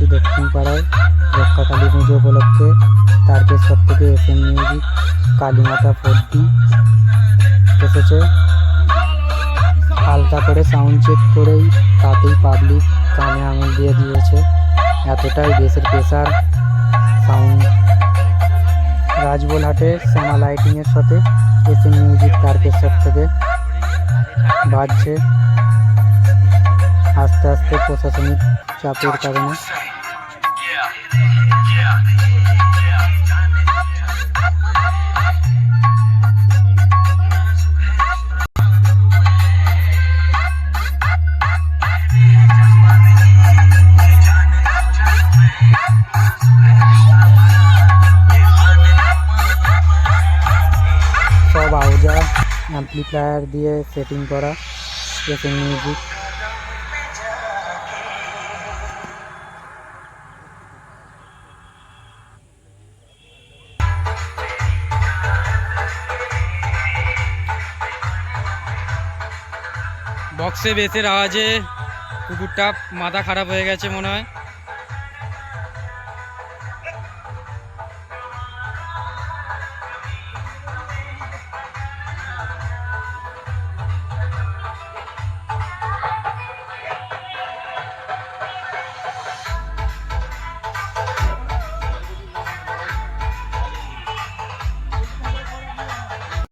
রাঙামাটি দক্ষিণ পাড়ায় রক্ষা কালী পুজো উপলক্ষে তারকেশ্বর থেকে S M music Kalimata forty এসেছে, হালকা করে সাউন্ড চেক করেই তাতেই পাবলিক কানে আঙুল দিয়ে দিয়েছে। এতটাই দেশের প্রেসার সাউন্ড রাজবোলহাটে শ্যামা লাইটিংয়ের সাথে এস এম মিউজিক তারকেশ্বর থেকে বাজছে। আস্তে আস্তে প্রশাসনিক চাপের কারণে। সব আউজা অ্যাম্পলিফায়ার দিয়ে সেটিং করা মিউজিক বক্সে বেঁচে আওয়াজে কুকুরটা মাথা খারাপ হয়ে গেছে মনে হয়।